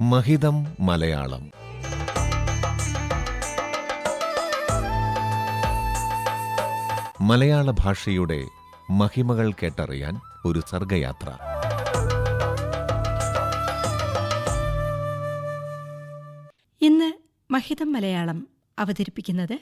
മഹിതം മലയാളം. മലയാള ഭാഷയുടെ മഹിമകൾ കേട്ടറിയാൻ ഒരു സർഗയാത്ര. ഇന്ന് മഹിതം മലയാളം അവതരിപ്പിക്കുന്നത്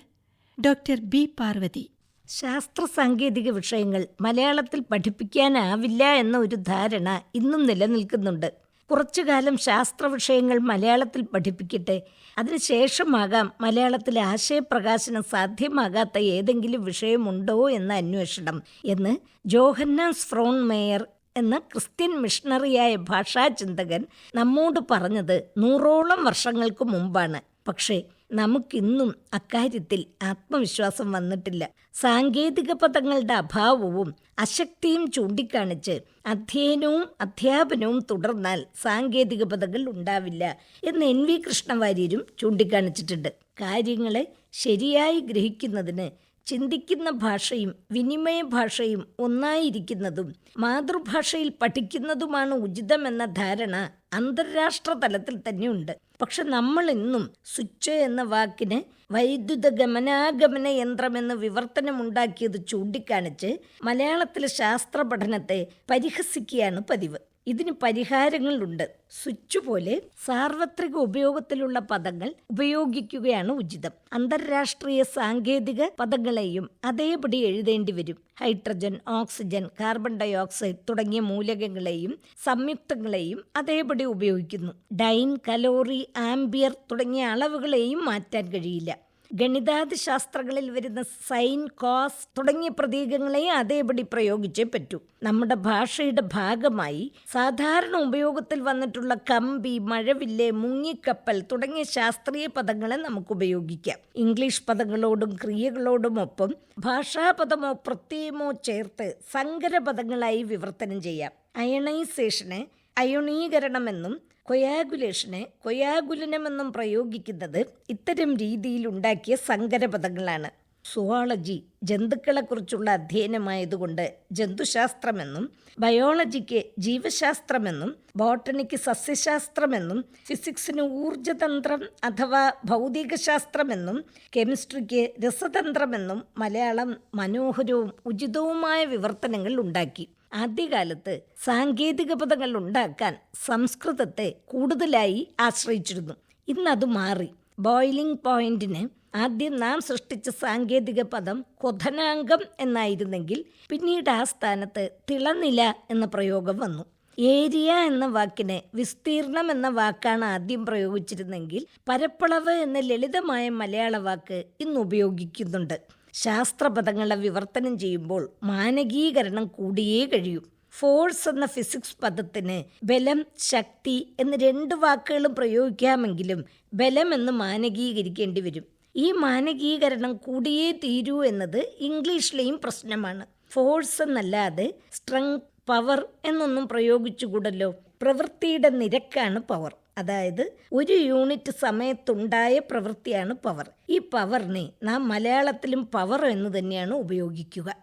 ഡോക്ടർ ബി പാർവതി. ശാസ്ത്ര സാങ്കേതിക വിഷയങ്ങൾ മലയാളത്തിൽ പഠിപ്പിക്കാനാവില്ല എന്ന ഒരു ധാരണ ഇന്നും നിലനിൽക്കുന്നുണ്ട്. കുറച്ചു കാലം ശാസ്ത്ര വിഷയങ്ങൾ മലയാളത്തിൽ പഠിപ്പിക്കട്ടെ. അതിനുശേഷമാകാം മലയാളത്തിൽ ആശയപ്രകാശനം സാധ്യമാകാത്ത ഏതെങ്കിലും വിഷയമുണ്ടോ എന്ന അന്വേഷണം എന്ന് ജോഹന്നാസ് ഫ്രോൺ മേയർ എന്ന ക്രിസ്ത്യൻ മിഷണറിയായ ഭാഷാചിന്തകൻ നമ്മോട് പറഞ്ഞത് നൂറോളം വർഷങ്ങൾക്ക് മുമ്പാണ്. പക്ഷേ നമുക്കിന്നും അക്കാര്യത്തിൽ ആത്മവിശ്വാസം വന്നിട്ടില്ല. സാങ്കേതിക പദങ്ങളുടെ അഭാവവും അശക്തിയും ചൂണ്ടിക്കാണിച്ച് അധ്യയനവും അധ്യാപനവും തുടർന്നാൽ സാങ്കേതിക പദങ്ങൾ ഉണ്ടാവില്ല എന്ന് എൻ വി കൃഷ്ണവാര്യരും ചൂണ്ടിക്കാണിച്ചിട്ടുണ്ട്. കാര്യങ്ങളെ ശരിയായി ഗ്രഹിക്കുന്നതിന് ചിന്തിക്കുന്ന ഭാഷയും വിനിമയ ഭാഷയും ഒന്നായിരിക്കുന്നതും മാതൃഭാഷയിൽ പഠിക്കുന്നതുമാണ് ഉചിതമെന്ന ധാരണ അന്താരാഷ്ട്ര തലത്തിൽ തന്നെയുണ്ട്. പക്ഷെ നമ്മൾ ഇന്നും സ്വിച്ച് എന്ന വാക്കിന് വൈദ്യുത ഗമനാഗമന യന്ത്രമെന്ന് വിവർത്തനമുണ്ടാക്കിയത് ചൂണ്ടിക്കാണിച്ച് മലയാളത്തിലെ ശാസ്ത്ര പഠനത്തെ പരിഹസിക്കുകയാണ് പതിവ്. ഇതിന് പരിഹാരങ്ങളുണ്ട്. സ്വിച്ച് പോലെ സാർവത്രിക ഉപയോഗത്തിലുള്ള പദങ്ങൾ ഉപയോഗിക്കുകയാണ് ഉചിതം. അന്താരാഷ്ട്രീയ സാങ്കേതിക പദങ്ങളെയും അതേപടി എഴുതേണ്ടി വരും. Hydrogen oxygen carbon dioxide തുടങ്ങിയ മൂലകങ്ങളെയും സംയുക്തങ്ങളെയും അതേപടി ഉപയോഗിക്കുന്നു. ഡൈൻ കലോറി ആംബിയർ തുടങ്ങിയ അളവുകളെയും മാറ്റാൻ കഴിയില്ല. ഗണിതാതി ശാസ്ത്രങ്ങളിൽ വരുന്ന സൈൻ കോസ് തുടങ്ങിയ പ്രതീകങ്ങളെയും അതേപടി പ്രയോഗിച്ചേ പറ്റൂ. നമ്മുടെ ഭാഷയുടെ ഭാഗമായി സാധാരണ ഉപയോഗത്തിൽ വന്നിട്ടുള്ള കമ്പി മഴവില്ല് മുങ്ങിക്കപ്പൽ തുടങ്ങിയ ശാസ്ത്രീയ പദങ്ങളെ നമുക്ക് ഉപയോഗിക്കാം. ഇംഗ്ലീഷ് പദങ്ങളോടും ക്രിയകളോടുമൊപ്പം ഭാഷാപദമോ പ്രത്യയമോ ചേർത്ത് സങ്കര പദങ്ങളായി വിവർത്തനം ചെയ്യാം. അയണൈസേഷന് അയോണീകരണമെന്നും കൊയാഗുലേഷനെ കൊയാഗുലനമെന്നും പ്രയോഗിക്കുന്നത് ഇത്തരം രീതിയിൽ ഉണ്ടാക്കിയ സങ്കരപദങ്ങളാണ്. സുവോളജി ജന്തുക്കളെക്കുറിച്ചുള്ള അധ്യയനമായതുകൊണ്ട് ജന്തുശാസ്ത്രമെന്നും ബയോളജിക്ക് ജീവശാസ്ത്രമെന്നും ബോട്ടണിക്ക് സസ്യശാസ്ത്രമെന്നും ഫിസിക്സിന് ഊർജതന്ത്രം അഥവാ ഭൗതികശാസ്ത്രമെന്നും കെമിസ്ട്രിക്ക് രസതന്ത്രമെന്നും മലയാളം മനോഹരവും ഉചിതവുമായ വിവർത്തനങ്ങൾ ഉണ്ടാക്കി. ആദ്യകാലത്ത് സാങ്കേതിക പദങ്ങൾ ഉണ്ടാക്കാൻ സംസ്കൃതത്തെ കൂടുതലായി ആശ്രയിച്ചിരുന്നു. ഇന്നത് മാറി. ബോയിലിംഗ് പോയിന്റിന് ആദ്യം നാം സൃഷ്ടിച്ച സാങ്കേതിക പദം കൊഥനാംഗം എന്നായിരുന്നെങ്കിൽ പിന്നീട് ആ സ്ഥാനത്ത് തിളനില എന്ന പ്രയോഗം വന്നു. ഏരിയ എന്ന വാക്കിന് വിസ്തീർണം എന്ന വാക്കാണ് ആദ്യം പ്രയോഗിച്ചിരുന്നെങ്കിൽ പരപ്പളവ് എന്ന ലളിതമായ മലയാള വാക്ക് ഇന്ന് ഉപയോഗിക്കുന്നുണ്ട്. ശാസ്ത്രപദങ്ങളെ വിവർത്തനം ചെയ്യുമ്പോൾ മാനകീകരണം കൂടിയേ കഴിയൂ. ഫോഴ്സ് എന്ന ഫിസിക്സ് പദത്തിന് ബലം ശക്തി എന്ന് രണ്ട് വാക്കുകളും പ്രയോഗിക്കാമെങ്കിലും ബലം എന്ന് മാനകീകരിക്കേണ്ടി വരും. ഈ മാനകീകരണം കൂടിയേ തീരൂ എന്നത് ഇംഗ്ലീഷിലെയും പ്രശ്നമാണ്. ഫോഴ്സ് എന്നല്ലാതെ സ്ട്രെങ് പവർ എന്നൊന്നും പ്രയോഗിച്ചുകൂടല്ലോ. പ്രവൃത്തിയുടെ നിരക്കാണ് പവർ. അതായത് ഒരു യൂണിറ്റ് സമയത്തുണ്ടായ പ്രവൃത്തിയാണ് പവർ. ഈ പവറിനെ നാം മലയാളത്തിലും പവർ എന്ന് തന്നെയാണ് ഉപയോഗിക്കുക.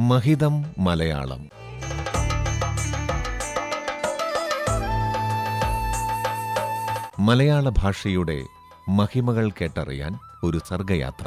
മഹിതം മലയാളം. മലയാള ഭാഷയുടെ മഹിമകൾ കേട്ടറിയാൻ ഒരു സർഗയാത്ര.